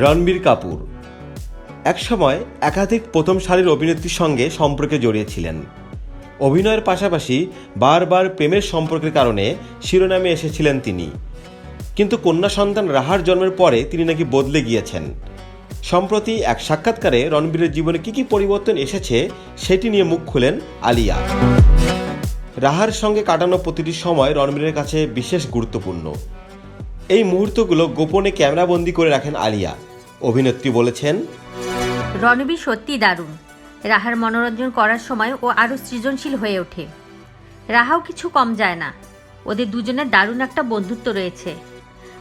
রণবীর কাপুর। একসময় একাধিক প্রথম সারির অভিনেত্রীর সঙ্গে সম্পর্কে জড়িয়েছিলেন। অভিনয়ের পাশাপাশি বারবার প্রেমের সম্পর্কের কারণে শিরোনামে এসেছিলেন তিনি। কিন্তু কন্যা সন্তান রাহার জন্মের পরে তিনি নাকি বদলে গিয়েছেন। সম্প্রতি এক সাক্ষাৎকারে রণবীরের জীবনে কী কী পরিবর্তন এসেছে সেটি নিয়ে মুখ খুলেন আলিয়া। রাহার সঙ্গে কাটানো প্রতিটি সময় রণবীরের কাছে বিশেষ গুরুত্বপূর্ণ। এই মুহূর্তগুলো গোপনে ক্যামেরাবন্দি করে রাখেন আলিয়া। অভিনেত্রী বলেছেন রণবীর সত্যি দারুণ। রাহার মনোরঞ্জন করার সময় ও আরও সৃজনশীল হয়ে ওঠে। রাহাও কিছু কম যায় না। ওদের দুজনের দারুণ একটা বন্ধুত্ব রয়েছে।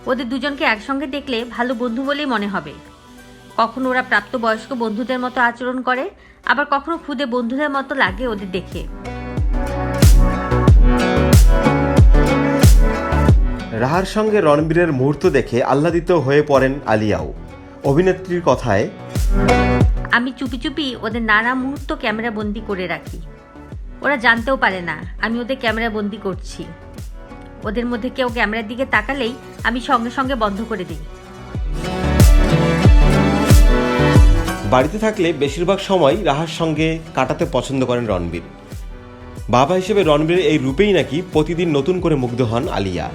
ওদের দুজনকে একসঙ্গে দেখলে ভালো বন্ধু বলেই মনে হবে। কখনো ওরা প্রাপ্তবয়স্ক বন্ধুদের মতো আচরণ করে আবার কখনো খুদে বন্ধুদের মতো লাগে ওদের দেখে। রাহার সঙ্গে রণবীরের মুহূর্ত দেখে আহ্লাদিত হয়ে পড়েন আলিয়াও। অভিনেত্রীর কথায় আমি চুপি চুপি ওদের নানা মুহূর্ত ক্যামেরা বন্দি করে রাখি। ওরা জানতেও পারে না আমি ওদের ক্যামেরা বন্দি করছি। ওদের মধ্যে কেউ ক্যামেরার দিকে তাকালেই আমি সঙ্গে সঙ্গে বন্ধ করে দিই। বাড়িতে থাকলে বেশিরভাগ সময় রাহার সঙ্গে কাটাতে পছন্দ করেন রণবীর। বাবা হিসেবে রণবীরের এই রূপেই নাকি প্রতিদিন নতুন করে মুগ্ধ হন আলিয়া।